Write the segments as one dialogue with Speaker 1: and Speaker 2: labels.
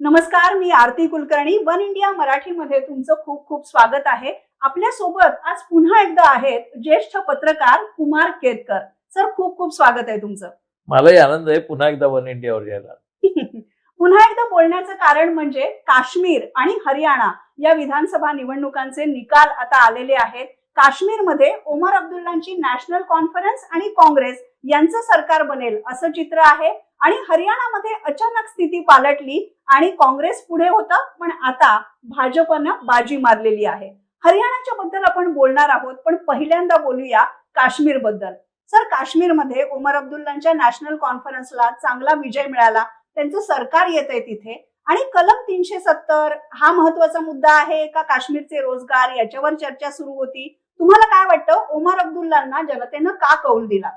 Speaker 1: नमस्कार मी Aarti Kulkarni. One India मराठीमध्ये तुमचं खूप खूप स्वागत आहे. आपल्यासोबत आज पुन्हा एकदा आहेत ज्येष्ठ पत्रकार कुमार केतकर. सर खूप खूप स्वागत आहे तुमचं.
Speaker 2: मलाही आनंद आहे पुन्हा एकदा वन इंडियावर यायला.
Speaker 1: पुन्हा एकदा बोलण्याचं कारण म्हणजे काश्मीर आणि हरियाणा या विधानसभा निवडणुकांचे निकाल आता आलेले आहेत. काश्मीरमध्ये ओमर अब्दुल्लांची नॅशनल कॉन्फरन्स आणि काँग्रेस यांचं सरकार बनेल असं चित्र आहे. आणि हरियाणामध्ये अचानक स्थिती पालटली आणि काँग्रेस पुढे होतं पण आता भाजपनं बाजी मारलेली आहे. हरियाणाच्या बद्दल आपण बोलणार आहोत पण पहिल्यांदा बोलूया काश्मीरबद्दल सर काश्मीरमध्ये ओमर अब्दुल्लांच्या नॅशनल कॉन्फरन्सला चांगला विजय मिळाला त्यांचं सरकार येत आहे तिथे. आणि कलम तीनशे सत्तर हा महत्त्वाचा मुद्दा आहे का काश्मीरचे रोजगार याच्यावर चर्चा सुरू होती. तुम्हाला काय वाटतं? ओमर अब्दुल्लांना जनतेनं का कौल दिला?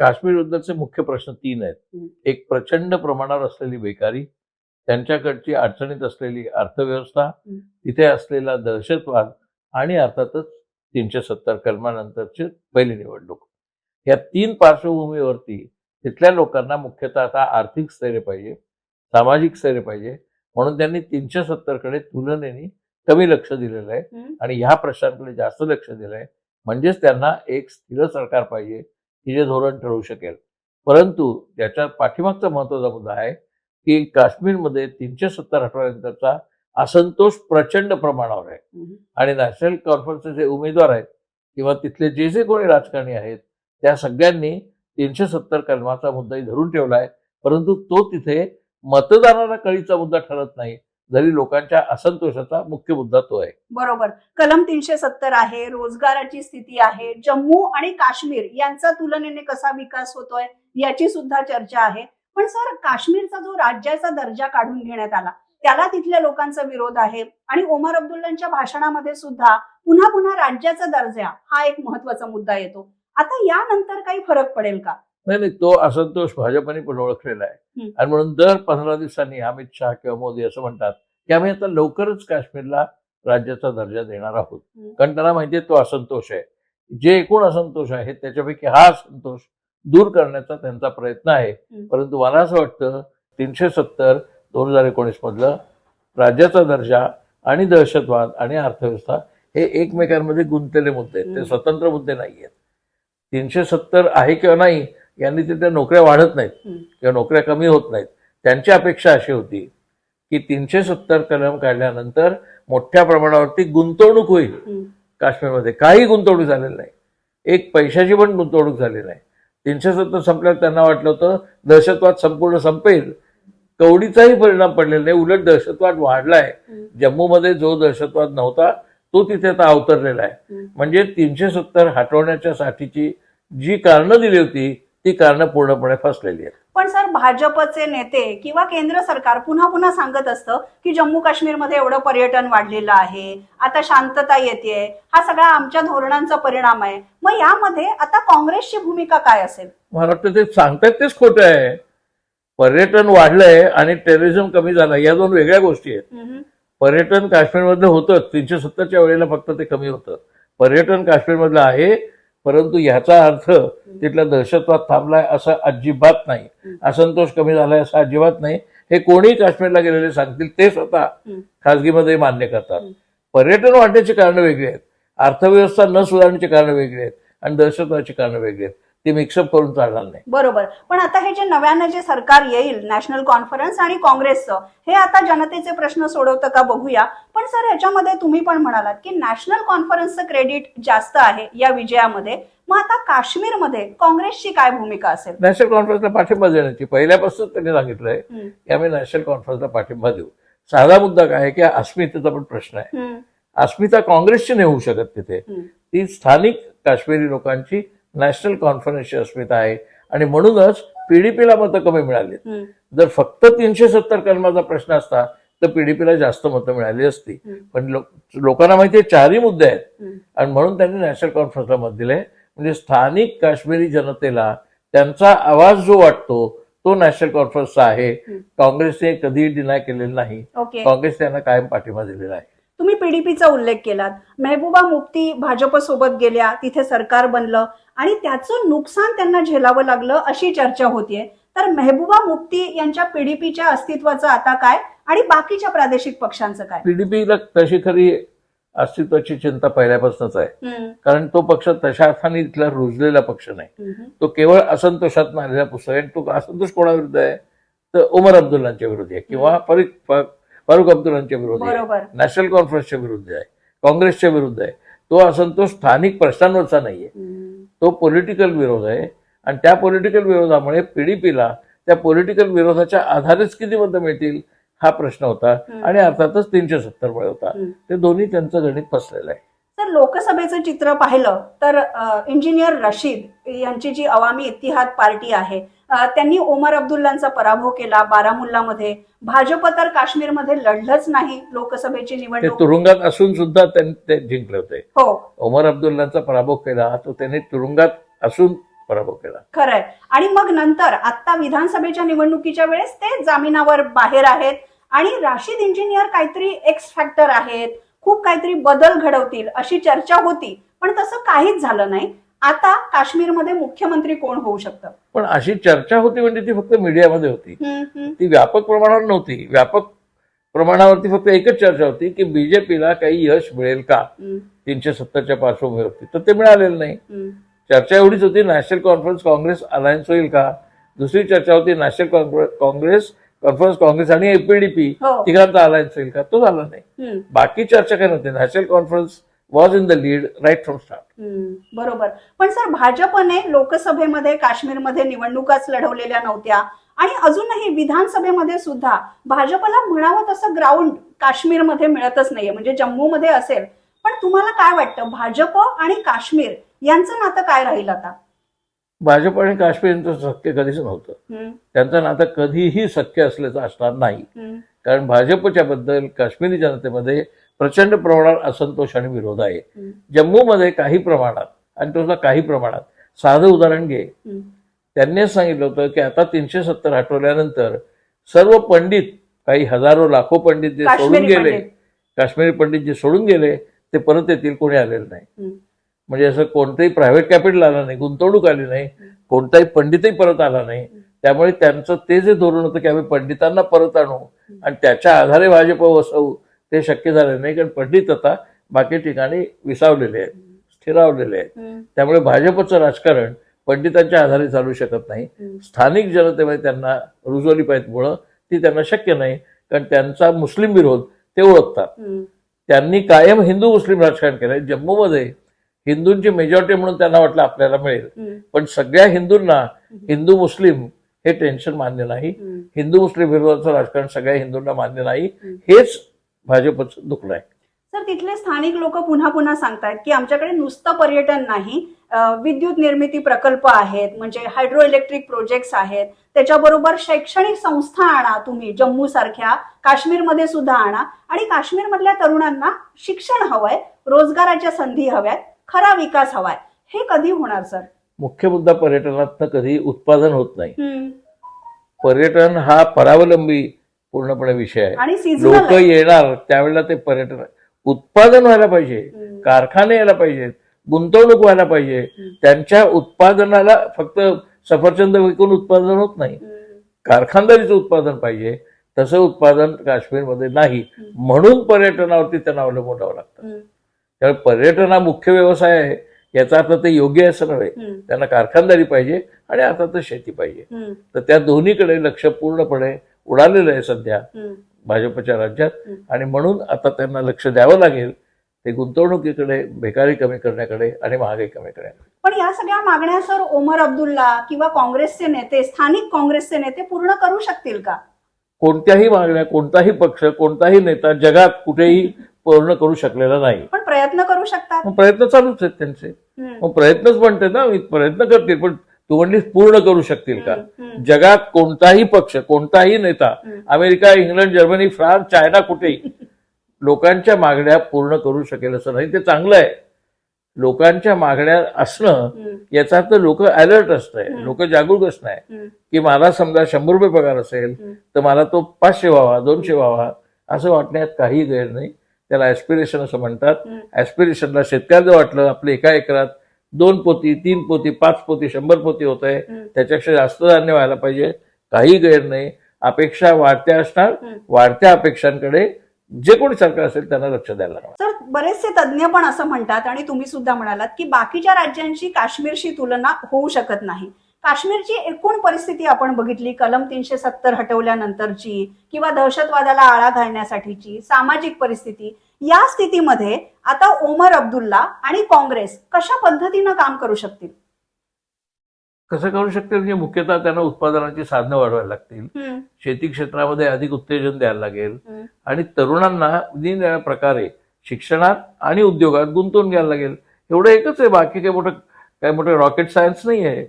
Speaker 2: काश्मीर बद्दलचे मुख्य प्रश्न तीन आहेत. एक प्रचंड प्रमाणावर असलेली बेकारी त्यांच्याकडची अडचणीत असलेली अर्थव्यवस्था. तिथे असलेला दहशतवाद आणि अर्थातच तीनशे सत्तर कलमानंतरची पहिली निवडणूक या तीन पार्श्वभूमीवरती तिथल्या लोकांना मुख्यतः आता आर्थिक स्थैर्य पाहिजे सामाजिक स्थैर्य पाहिजे म्हणून त्यांनी तीनशे सत्तरकडे तुलनेने कमी लक्ष दिलेलं आहे. आणि ह्या प्रश्नांकडे जास्त लक्ष दिलंय म्हणजेच त्यांना एक स्थिर सरकार पाहिजे की जे धोरण ठरवू शकेल. परंतु त्याच्या पाठीमागचा महत्त्वाचा मुद्दा आहे की काश्मीरमध्ये तीनशे सत्तर आठवड्यानंतरचा असंतोष प्रचंड प्रमाणावर आहे. आणि नॅशनल कॉन्फरन्सचे जे उमेदवार आहेत किंवा तिथले जे जे कोणी राजकारणी आहेत त्या सगळ्यांनी तीनशे सत्तर कलमाचा मुद्दाही धरून ठेवला आहे. परंतु तो तिथे मतदाराला कळीचा मुद्दा ठरत नाही. जरी लोकांच्या असंतोषाचा मुख्य मुद्दा तो आहे.
Speaker 1: बरोबर. कलम तीनशे सत्तर आहे रोजगाराची स्थिती आहे जम्मू आणि काश्मीर यांचा तुलनेने कसा विकास होतोय याची सुद्धा चर्चा आहे. पण सर काश्मीरचा जो राज्याचा दर्जा काढून घेण्यात आला त्याला तिथल्या लोकांचा विरोध आहे आणि ओमर अब्दुल्लांच्या भाषणामध्ये सुद्धा पुन्हा पुन्हा राज्याचा दर्जा हा एक महत्त्वाचा मुद्दा येतो. आता यानंतर काही फरक पडेल का?
Speaker 2: नाही नाही तो असंतोष भाजपने पण ओळखलेला आहे. आणि म्हणून दर पंधरा दिवसांनी अमित शहा किंवा मोदी असं म्हणतात की आम्ही आता लवकरच काश्मीरला राज्याचा दर्जा देणार आहोत. कारण त्यांना माहितीये तो असंतोष आहे जे एकूण असंतोष आहे त्याच्यापैकी हा असंतोष दूर करण्याचा त्यांचा प्रयत्न आहे. परंतु मला असं वाटतं तीनशे सत्तर दोन हजार एकोणीस मधलं राज्याचा दर्जा आणि दहशतवाद आणि अर्थव्यवस्था हे एकमेकांमध्ये गुंतलेले मुद्दे आहेत ते. स्वतंत्र मुद्दे नाही आहेत तीनशे सत्तर आहे किंवा नाही यांनी तिथे नोकऱ्या वाढत नाहीत. किंवा नोकऱ्या कमी होत नाहीत त्यांची अपेक्षा अशी होती की तीनशे सत्तर कलम काढल्यानंतर मोठ्या प्रमाणावरती गुंतवणूक होईल. काश्मीरमध्ये काही गुंतवणूक झालेली नाही. एक पैशाची पण गुंतवणूक झाली नाही. तीनशे सत्तर संपल्यावर त्यांना वाटलं होतं दहशतवाद संपूर्ण संपेल. कवडीचाही परिणाम पडलेला नाही. उलट दहशतवाद वाढलाय. जम्मूमध्ये जो दहशतवाद नव्हता तो तिथे आता अवतरलेला आहे. म्हणजे तीनशे सत्तर हटवण्याच्या साठीची जी कारणं दिली होती ती कारणं पूर्णपणे फसलेली आहेत.
Speaker 1: पण सर भाजपचे नेते किंवा केंद्र सरकार पुन्हा पुन्हा सांगत असतं की जम्मू काश्मीरमध्ये एवढं पर्यटन वाढलेलं आहे आता शांतता येते हा सगळा आमच्या धोरणांचा परिणाम आहे. मग यामध्ये आता काँग्रेसची भूमिका काय असेल?
Speaker 2: मला वाटतं ते सांगतात तेच खोटं आहे. पर्यटन वाढलंय आणि टेररिझम कमी झालं या दोन वेगळ्या गोष्टी आहेत. पर्यटन काश्मीरमधलं होतं तीनशे सत्तरच्या वेळेला फक्त ते कमी होतं. पर्यटन काश्मीरमधलं आहे परंतु ह्याचा अर्थ तिथला दहशतवाद थांबलाय असं अजिबात नाही. असंतोष कमी झालाय असं अजिबात नाही. हे कोणी काश्मीरला गेलेले सांगतील ते स्वतः
Speaker 1: हम्म.
Speaker 2: खासगीमध्ये मान्य करतात. पर्यटन वाढण्याची कारणं वेगळी आहेत. अर्थव्यवस्था न सुधारण्याची कारणं वेगळी आहेत. आणि दहशतवादाची कारणं वेगळी आहेत. ती मिक्सअप करून चालणार नाही.
Speaker 1: बरोबर. पण आता हे जे नव्यानं जे सरकार येईल नॅशनल कॉन्फरन्स आणि काँग्रेसचं हे आता जनतेचे प्रश्न सोडवतं का बघूया. पण सर ह्याच्यामध्ये तुम्ही पण म्हणालात की नॅशनल कॉन्फरन्सचं क्रेडिट जास्त आहे या विजयामध्ये. मग आता काश्मीरमध्ये काँग्रेसची काय भूमिका असेल?
Speaker 2: नॅशनल कॉन्फरन्सला पाठिंबा देण्याची पहिल्यापासून त्यांनी सांगितलंय. की आम्ही नॅशनल कॉन्फरन्सला पाठिंबा देऊ. साधा मुद्दा काय की अस्मितेचा पण प्रश्न आहे. अस्मिता काँग्रेसची नाही होऊ शकत तिथे. ती स्थानिक काश्मीरी लोकांची नॅशनल कॉन्फरन्सची अस्मिता आहे. आणि म्हणूनच पीडीपीला मतं कमी मिळाली. जर फक्त तीनशे सत्तर कलमाचा प्रश्न असता तर पीडीपीला जास्त मतं मिळाली असती. पण लोकांना माहिती आहे चारही मुद्दे आहेत. आणि म्हणून त्यांनी नॅशनल कॉन्फरन्सला मत दिलंय. म्हणजे स्थानिक काश्मीरी जनतेला त्यांचा आवाज जो वाटतो तो नॅशनल कॉन्फरन्सचा आहे. काँग्रेसने कधीही डिनाय केलेला नाही. काँग्रेस त्यांना कायम पाठिंबा दिलेला आहे.
Speaker 1: तुम्ही पीडीपीचा उल्लेख केलात. मेहबूबा मुफ्ती भाजप सोबत गेल्या तिथे सरकार बनलं आणि त्याचं नुकसान त्यांना झेलावं लागलं अशी चर्चा होतीये. तर मेहबूबा मुफ्ती यांच्या पीडीपीच्या अस्तित्वाचं आता काय आणि बाकीच्या प्रादेशिक पक्षांचं काय?
Speaker 2: पीडीपीला तशी खरी अस्तित्वाची चिंता पहिल्यापासूनच आहे. कारण तो पक्ष तशा अर्थाने इथला रुजलेला पक्ष नाही. तो केवळ असंतोषात आलेला पुस्तक आहे तो असंतोष कोणाविरुद्ध आहे? तर उमर अब्दुल्लांच्या विरोधी आहे. किंवा फा- फारुख अब्दुल्लांच्या विरोधी आहे. नॅशनल कॉन्फरन्सच्या विरुद्ध आहे. काँग्रेसच्या विरुद्ध आहे. तो असंतोष स्थानिक प्रश्नांवरचा नाहीये. तो पॉलिटिकल विरोध आहे. आणि त्या पॉलिटिकल विरोधामुळे पीडीपीला त्या पॉलिटिकल विरोधाच्या आधारेच किती मतं मिळतील हा प्रश्न होता. आणि अर्थातच तीनशे सत्तर मुळे होता. ते दोन्ही त्यांचं गणित फसलेलं आहे.
Speaker 1: तर लोकसभेचं चित्र पाहिलं तर इंजिनियर रशीद यांची जी अवामी इतिहाद पार्टी आहे त्यांनी ओमर अब्दुल्लांचा पराभव केला. बारामुल्लामध्ये भाजप तर काश्मीरमध्ये लढलंच नाही. लोकसभेची निवडणूक
Speaker 2: तुरुंगात असून सुद्धा त्यांनी ते जिंकले होते
Speaker 1: हो.
Speaker 2: ओमर अब्दुल्लांचा पराभव केला तो त्यांनी तुरुंगात असून पराभव केला.
Speaker 1: खरंय. आणि मग नंतर आता विधानसभेच्या निवडणुकीच्या वेळेस ते जामिनावर बाहेर आहेत. आणि राशीद इंजिनियर काहीतरी एक्स फॅक्टर आहेत. खूप काहीतरी बदल घडवतील अशी चर्चा होती. पण तसं काहीच झालं नाही. आता काश्मीरमध्ये मुख्यमंत्री कोण होऊ शकतं?
Speaker 2: पण अशी चर्चा होती म्हणजे ती फक्त मीडियामध्ये होती. ती व्यापक प्रमाणावर नव्हती. व्यापक प्रमाणावरती फक्त एकच चर्चा होती की बीजेपीला काही यश मिळेल का? तीनशे सत्तरच्या पार्श्वभूमीवरती. तर ते मिळालेलं नाही. चर्चा एवढीच होती नॅशनल कॉन्फरन्स काँग्रेस अलायन्स होईल का? दुसरी चर्चा होती नॅशनल काँग्रे- काँग्रेस कॉन्फरन्स काँग्रेस आणि एपीडीपी
Speaker 1: हो.
Speaker 2: तिघांचा अलायन्स होईल का? तो झाला नाही. बाकी चर्चा काय नव्हती. National conference was in the lead right from start
Speaker 1: बरोबर. पण सर भाजपने लोकसभेमध्ये काश्मीरमध्ये निवडणुकाच लढवलेल्या नव्हत्या. आणि अजूनही विधानसभेमध्ये सुद्धा भाजपला म्हणावं तसं ग्राउंड काश्मीरमध्ये मिळतच नाहीये. म्हणजे जम्मूमध्ये असेल. पण तुम्हाला काय वाटतं भाजप आणि काश्मीर यांचं नातं काय राहील आता?
Speaker 2: भाजप आणि काश्मीर यांचं सख्य कधीच नव्हतं. त्यांचं नातं कधीही सख्य असल्याचं असणार नाही. कारण भाजपच्या बद्दल काश्मीरी जनतेमध्ये प्रचंड प्रमाणात असंतोष आणि विरोध आहे. जम्मूमध्ये काही प्रमाणात आणि तो सुद्धा काही प्रमाणात साधं उदाहरण घे. त्यांनी सांगितलं होतं की आता तीनशे सत्तर हटवल्यानंतर सर्व पंडित काही हजारो लाखो पंडित जे सोडून गेले. काश्मीरी पंडित जे सोडून गेले ते परत येतील कोणी आलेलं नाही. म्हणजे असं कोणतंही प्रायव्हेट कॅपिटल आलं नाही गुंतवणूक आली नाही कोणताही पंडितही परत आला नाही. त्यामुळे त्यांचं ते जे धोरण होतं की आम्ही पंडितांना परत आणू आणि त्याच्या आधारे भाजप वसवू ते शक्य झालं नाही कारण पंडित आता बाकी ठिकाणी विसावलेले आहेत स्थिरावलेले आहेत. त्यामुळे भाजपचं राजकारण पंडितांच्या आधारे चालू शकत नाही. स्थानिक जनतेमध्ये त्यांना रुजवली पाहिजे मुळं ती त्यांना शक्य नाही कारण त्यांचा मुस्लिम विरोध ते ओळखतात. त्यांनी कायम हिंदू मुस्लिम राजकारण केलंय. जम्मूमध्ये हिंदूंची मेजॉरिटी म्हणून त्यांना वाटलं आपल्याला मिळेल. पण सगळ्या हिंदूंना हिंदू मुस्लिम हे टेन्शन मान्य नाही. हिंदू मुस्लिम विरोधाचं राजकारण सगळ्या हिंदूंना मान्य नाही. हेच भाजपचं दुखणं आहे
Speaker 1: सर तिथले स्थानिक लोक पुन्हा पुन्हा सांगतायत की आमच्याकडे नुसतं पर्यटन नाही विद्युत निर्मिती प्रकल्प आहेत म्हणजे हायड्रो इलेक्ट्रिक प्रोजेक्ट्स आहेत त्याच्याबरोबर शैक्षणिक संस्था आणा तुम्ही जम्मू सारख्या काश्मीरमध्ये सुद्धा आणा. आणि काश्मीरमधल्या तरुणांना शिक्षण हवंय रोजगाराच्या संधी हव्यात खरा विकास हवाय. हे कधी होणार सर?
Speaker 2: मुख्य मुद्दा पर्यटनातनं कधी उत्पादन होत नाही. पर्यटन हा परावलंबी पूर्णपणे विषय आहे. लोक येणार त्यावेळेला ते पर्यटन उत्पादन व्हायला पाहिजे कारखाने यायला पाहिजेत गुंतवणूक व्हायला पाहिजे. त्यांच्या उत्पादनाला फक्त सफरचंद विकून उत्पादन होत नाही. कारखानदारीचं उत्पादन पाहिजे तसं उत्पादन काश्मीरमध्ये नाही. म्हणून पर्यटनावरती त्यांना अवलंबून राहावं लागतं. त्यामुळे पर्यटन हा मुख्य व्यवसाय आहे. याचा अर्थ ते योग्य असं नव्हे. त्यांना कारखानदारी पाहिजे आणि अर्थातच शेती पाहिजे. तर त्या दोन्हीकडे लक्ष पूर्णपणे उडालेलं आहे सध्या भाजपच्या राज्यात. आणि म्हणून आता त्यांना लक्ष द्यावं लागेल. ते गुंतवणुकीकडे बेकारी कमी करण्याकडे आणि महागाई कमी करण्याकडे.
Speaker 1: पण या सगळ्या मागण्या सर ओमर अब्दुल्ला किंवा काँग्रेसचे नेते स्थानिक काँग्रेसचे नेते पूर्ण करू शकतील का?
Speaker 2: कोणत्याही मागण्या कोणताही पक्ष कोणताही नेता जगात कुठेही पूर्ण करू शकलेला नाही.
Speaker 1: पण प्रयत्न करू शकतात.
Speaker 2: मग प्रयत्न चालूच आहेत त्यांचे. मग प्रयत्नच म्हणते ना मी प्रयत्न करतील पण तू म्हणलीस पूर्ण करू शकतील का? जगात कोणताही पक्ष कोणताही नेता. America England Germany France China कुठेही लोकांच्या मागण्या पूर्ण करू शकेल असं नाही. ते चांगलं आहे. लोकांच्या मागण्या असणं याचा अर्थ लोक अलर्ट असतंय.
Speaker 1: हम्म.
Speaker 2: लोक जागरूक असणार
Speaker 1: हम्म,
Speaker 2: की मला समजा शंभर रुपये पगार असेल. तर मला तो पाचशे व्हावा दोनशे व्हावा असं वाटण्यात काही गैर नाही. त्याला ऍस्पिरेशन असं म्हणतात. ऍस्पिरेशनला शेतकऱ्याचं वाटलं आपलं एका एकरात दोन पोती तीन पोती पाच पोती शंभर पोती होत आहे. त्याच्यापेक्षा जास्त धान्य व्हायला पाहिजे. काही गैर नाही. अपेक्षा वाढत्या असणार. वाढत्या अपेक्षांकडे जे कोणी सरकार असेल त्यांना लक्ष द्यायला हवं
Speaker 1: तर बरेचसे तज्ज्ञ पण असं म्हणतात आणि तुम्ही सुद्धा म्हणालात की बाकीच्या राज्यांची काश्मीरशी तुलना होऊ शकत नाही. काश्मीरची एकूण परिस्थिती आपण बघितली कलम तीनशे सत्तर हटवल्यानंतरची किंवा दहशतवादाला आळा घालण्यासाठीची सामाजिक परिस्थिती या स्थितीमध्ये आता ओमर अब्दुल्ला आणि काँग्रेस कशा पद्धतीनं काम करू शकतील?
Speaker 2: कसं करू शकते म्हणजे मुख्यतः त्यांना उत्पादनाची साधनं वाढवायला लागतील. शेती क्षेत्रामध्ये अधिक उत्तेजन द्यायला लागेल. आणि तरुणांना निरनिराळ्या प्रकारे शिक्षणात आणि उद्योगात गुंतवून घ्यायला लागेल. एवढं एकच आहे बाकी काही मोठं काही मोठं रॉकेट सायन्स नाही आहे.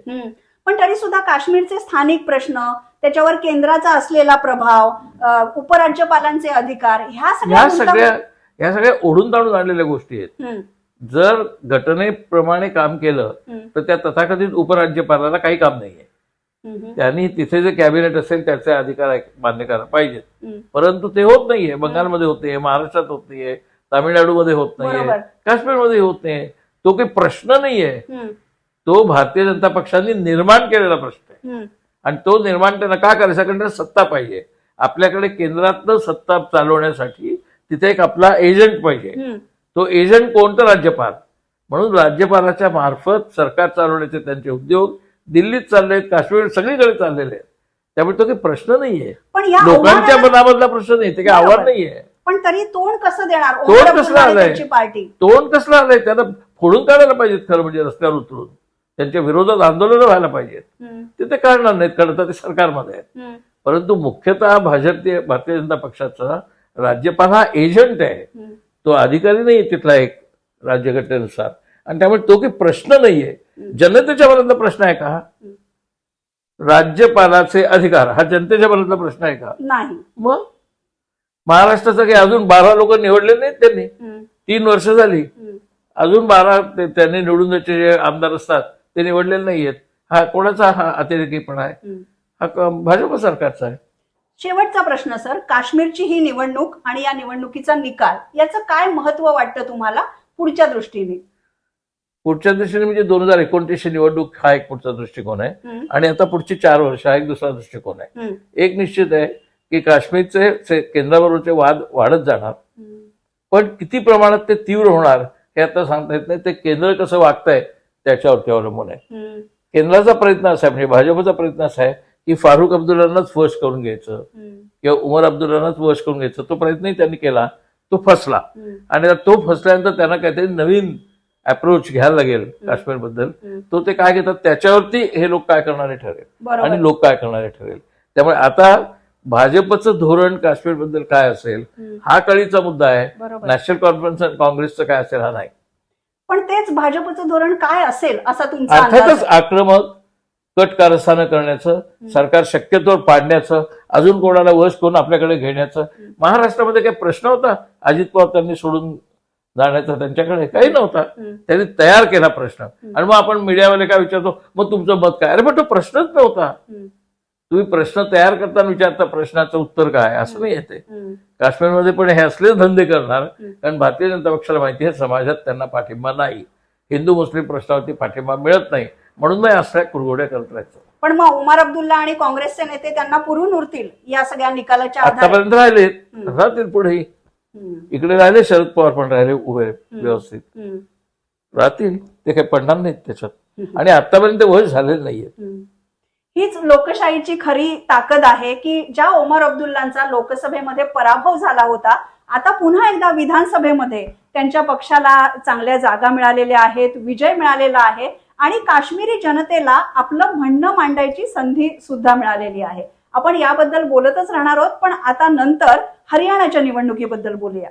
Speaker 1: पण तरी सुद्धा काश्मीरचे स्थानिक प्रश्न त्याच्यावर केंद्राचा असलेला प्रभाव उपराज्यपालांचे अधिकार ह्या सगळ्या
Speaker 2: सगळ्या ह्या सगळ्या ओढून ताणून आणलेल्या गोष्टी आहेत. जर घटनेप्रमाणे काम केलं तर त्या तथाकथित उपराज्यपालाला काही काम नाहीये. त्यांनी तिथे जे कॅबिनेट असेल त्याचे अधिकार मान्य करायला पाहिजेत. परंतु ते होत नाहीये. बंगालमध्ये होत नाहीये महाराष्ट्रात होत नाहीये तामिळनाडूमध्ये होत नाहीये काश्मीरमध्ये होत नाहीये. तो काही प्रश्न नाहीये. तो भारतीय जनता पक्षाने निर्माण केलेला प्रश्न आहे. आणि तो निर्माण त्यांना का करायचा? कारण त्यांना सत्ता पाहिजे. आपल्याकडे केंद्रातनं सत्ता चालवण्यासाठी तिथे एक आपला एजंट पाहिजे. तो एजंट कोणतं राज्यपाल. म्हणून राज्यपालाच्या मार्फत सरकार चालवण्याचे त्यांचे उद्योग दिल्लीत चालले आहेत काश्मीर सगळीकडे चाललेले आहेत. त्यामुळे तो काही प्रश्न नाहीये.
Speaker 1: पण या
Speaker 2: लोकांच्या मनामधला प्रश्न नाही ते काही. आव्हान नाहीये.
Speaker 1: पण तरी तोंड कसं देणार?
Speaker 2: तोंड कसलं आलंय? तोंड कसलं आलंय? त्यांना फोडून काढायला पाहिजेत खरं म्हणजे रस्त्यावर उतरून. त्यांच्या विरोधात आंदोलनं व्हायला पाहिजेत. ते ते करणार नाहीत कारण ते सरकारमध्ये आहेत. परंतु मुख्यतः भाजपीय भारतीय जनता पक्षाचा राज्यपाल हा एजंट आहे. तो अधिकारी नाही तिथला एक राज्यघटनेनुसार. आणि त्यामुळे तो काही प्रश्न नाहीये जनतेच्या मनातला प्रश्न आहे का? राज्यपालाचे अधिकार हा जनतेच्या मनातला प्रश्न आहे का?
Speaker 1: नाही.
Speaker 2: मग? महाराष्ट्राचं काही अजून बारा लोक निवडले नाहीत त्यांनी. तीन वर्ष झाली. अजून बारा त्यांनी निवडून जे आमदार असतात ते निवडलेले नाहीयेत. हा कोणाचा हा अतिरेकीपणा आहे. हा क- भाजप सरकारचा आहे.
Speaker 1: शेवटचा प्रश्न सर. काश्मीरची ही निवडणूक आणि या निवडणुकीचा निकाल याचं काय महत्त्व वाटतं तुम्हाला पुढच्या दृष्टीने?
Speaker 2: पुढच्या दृष्टीने म्हणजे दोन हजार एकोणतीसशे निवडणूक हा एक पुढचा दृष्टिकोन आहे. आणि आता पुढची चार वर्ष हा एक दुसरा दृष्टिकोन आहे. एक निश्चित आहे की काश्मीरचे केंद्राबरोबरचे वाद वाढत जाणार. पण किती प्रमाणात ते तीव्र होणार हे आता सांगता येत नाही. ते केंद्र कसं वागतंय त्याच्यावरती अवलंबून आहे. केंद्राचा प्रयत्न असा आहे म्हणजे भाजपचा प्रयत्न असा आहे की फारुख अब्दुल्लांनाच वश करून घ्यायचं. किंवा उमर अब्दुल्लांनाच वश करून घ्यायचं. तो प्रयत्नही त्यांनी केला तो फसला. आणि तो फसल्यानंतर त्यांना काहीतरी नवीन अप्रोच घ्यायला लागेल काश्मीरबद्दल.
Speaker 1: हम्म.
Speaker 2: तो ते काय घेतात त्याच्यावरती हे लोक काय करणारे ठरेल. आणि लोक काय करणारे ठरेल. त्यामुळे आता भाजपचं धोरण काश्मीरबद्दल काय असेल हा कळीचा मुद्दा आहे. नॅशनल कॉन्फरन्स आणि काँग्रेसचं काय असेल हा नाही.
Speaker 1: पण तेच भाजपचं धोरण काय असेल असा तुमचा
Speaker 2: अर्थातच? आक्रमक कट कारस्थानं करण्याचं सरकार शक्यतोवर पाडण्याचं अजून कोणाला वश करून आपल्याकडे घेण्याचं. महाराष्ट्रामध्ये काही प्रश्न होता? अजित पवार त्यांनी सोडून जाण्याचा त्यांच्याकडे काही नव्हता. त्यांनी तयार केला प्रश्न. आणि मग आपण मीडियावाले काय विचारतो? मग तुमचं मत काय? अरे पण तो प्रश्नच नव्हता. तुम्ही प्रश्न तयार करताना विचारता प्रश्नाचं उत्तर काय? असं नाही येते. काश्मीरमध्ये पण हे असलेच धंदे करणार. कारण भारतीय जनता पक्षाला माहिती आहे समाजात त्यांना पाठिंबा नाही. हिंदू मुस्लिम प्रश्नावरती पाठिंबा मिळत नाही. म्हणून नाही असल्या कुरघोड्या करत राहायचं.
Speaker 1: पण मग उमर अब्दुल्ला आणि काँग्रेसचे नेते त्यांना पुरून उरतील या सगळ्या निकालाच्या
Speaker 2: आतापर्यंत
Speaker 1: हम्म.
Speaker 2: राहतील पुढेही. इकडे राहिले शरद पवार पण राहिले उभे व्यवस्थित. राहतील. ते काही पडणार नाहीत त्याच्यात. आणि आतापर्यंत वय झालेलं नाहीये.
Speaker 1: हीच लोकशाहीची खरी ताकद आहे की ज्या ओमर अब्दुल्लांचा लोकसभेमध्ये पराभव झाला होता आता पुन्हा एकदा विधानसभेमध्ये त्यांच्या पक्षाला चांगल्या जागा मिळालेल्या आहेत विजय मिळालेला आहे आणि काश्मीरी जनतेला आपलं म्हणणं मांडायची संधी सुद्धा मिळालेली आहे. आपण याबद्दल बोलतच राहणार आहोत पण आता नंतर हरियाणाच्या निवडणुकीबद्दल बोलूया.